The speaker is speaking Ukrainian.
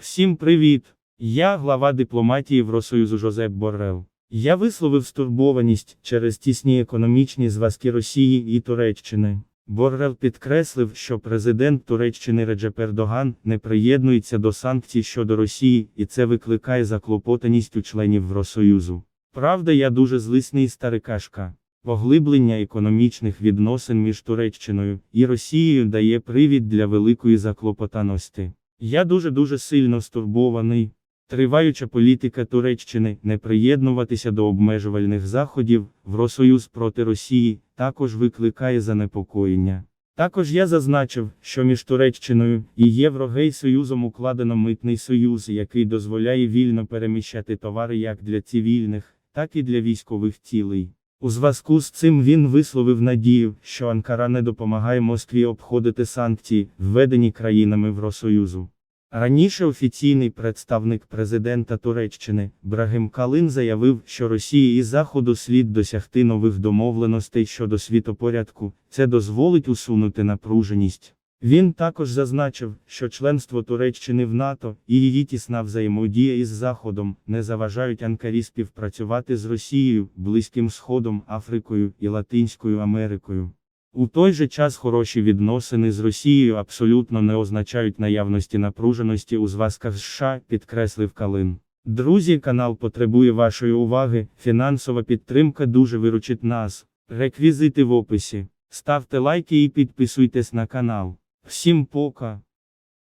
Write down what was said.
Всім привіт! Я глава дипломатії Євросоюзу Жозеп Боррел. Я висловив стурбованість через тісні економічні зв'язки Росії і Туреччини. Боррел підкреслив, що президент Туреччини Реджеп Ердоган не приєднується до санкцій щодо Росії, і це викликає заклопотаність у членів Євросоюзу. Правда, я дуже злисний старикашка. Поглиблення економічних відносин між Туреччиною і Росією дає привід для великої заклопотаності. Я дуже-дуже сильно стурбований. Триваюча політика Туреччини не приєднуватися до обмежувальних заходів в Росоюз проти Росії також викликає занепокоєння. Також я зазначив, що між Туреччиною і Єврогейсоюзом укладено митний союз, який дозволяє вільно переміщати товари як для цивільних, так і для військових цілей. У зв'язку з цим він висловив надію, що Анкара не допомагає Москві обходити санкції, введені країнами Євросоюзу. Раніше офіційний представник президента Туреччини Брагим Калин заявив, що Росії і Заходу слід досягти нових домовленостей щодо світопорядку, це дозволить усунути напруженість. Він також зазначив, що членство Туреччини в НАТО і її тісна взаємодія із Заходом не заважають Анкарі співпрацювати з Росією, Близьким Сходом, Африкою і Латинською Америкою. У той же час хороші відносини з Росією абсолютно не означають наявності напруженості у зв'язках США, підкреслив Калин. Друзі, канал потребує вашої уваги, фінансова підтримка дуже виручить нас. Реквізити в описі. Ставте лайки і підписуйтесь на канал. Всім пока!